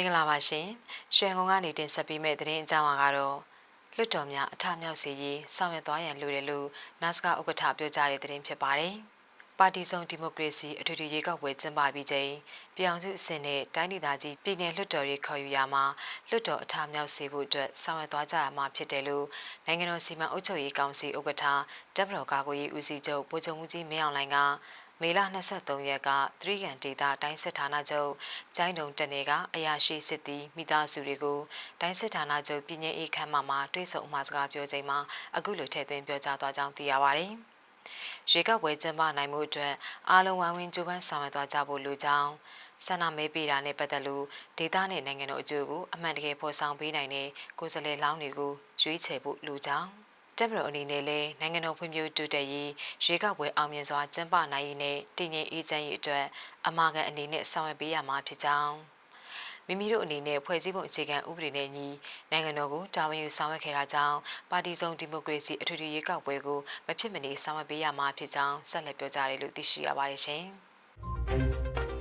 င်္ဂလာပါရှင်ရွှေကုန်းကနေတင်ဆက်ပေးမယ့်သတင်းအကြောင်းအရာကတော့လွတ်တော်များအထမြောက်စေရေးဆောင်ရွက်သွားရန်လိုတယ်လို့နတ်စကဥက္ကဋ္ဌပြောကြားတဲ့သတင်းဖြစ်ပါတယ်ပါတီစုံဒီမိုကရေစီအထွေထွေရွေးကောက်ပွဲကျင်းပပြီးချိန်ပြည်အောင်စုအဆင့်နဲ့တိုင်းဒေသကြီးပြည်내လွှတ်တော်ရေးခေါ်ယူရာမှာလွှတ်တော်အထမြောက်စေဖို့အတွက်ဆောင်ရွက်သွားကြရမှာဖြစ်တယ်လို့နိုင်ငံတော်စီမံအုပ်ချုပ်ရေးကောင်စီဥက္ကဋ္ဌတပ်မတော်ကာကွယ်ရေးဦးစီးချုပ်ဗိုလ်ချုပ်မှုကြီးမင်းအောင်လှိုင်က မေလ23ရက်ကသရီကန်ဒေတာတိုင်းစစ်ဌာနချုပ်ကျိုင်းတုံတနေကအရာရှိစစ်သည်မိသားစုတွေကိုတိုင်းစစ်ဌာနချုပ်ပြည်내အေးခမ်းမှာမှာတွေ့ဆုံအမှာစကားပြောချိန်မှာအခုလိုထည့်သွင်းပြောကြားသွားကြောင်းသိရပါတယ်။ရေကပွဲကျင်းပနိုင်မှုအတွက်အားလုံးဝိုင်းဝန်းကြိုးပမ်းဆောင်ရွက်သွားကြဖို့လိုကြောင်းဆန္ဒမဲပေးတာနဲ့ပတ်သက်လို့ဒေသနဲ့နိုင်ငံတော်အကျိုးကိုအမှန်တကယ်ဖော်ဆောင်ပေးနိုင်တဲ့ကိုယ်စားလှယ်လောင်းတွေကိုရွေးချယ်ဖို့လိုကြောင်း တက်မတော်အနေနဲ့လည်းနိုင်ငံတော်ဖွံ့ဖြိုးတိုးတက်ရေးရွေးကောက်ပွဲအောင်မြင်စွာကျင်းပနိုင်ရေးနဲ့တည်ငြိမ်အေးချမ်းရေးအတွက်အမှားကန်အနေနဲ့ဆောင်ရွက်ပေးရမှာဖြစ်ကြောင်းမိမိတို့အနေနဲ့ဖွဲ့စည်းပုံအခြေခံဥပဒေနဲ့ညီနိုင်ငံတော်ကိုတာဝန်ယူဆောင်ရွက်ခဲ့တာကြောင့်ပါတီစုံဒီမိုကရေစီအထွေထွေရွေးကောက်ပွဲကိုမဖြစ်မနေဆောင်ရွက်ပေးရမှာဖြစ်ကြောင်းဆက်လက်ပြောကြားတယ်လို့သိရှိရပါတယ်ရှင်။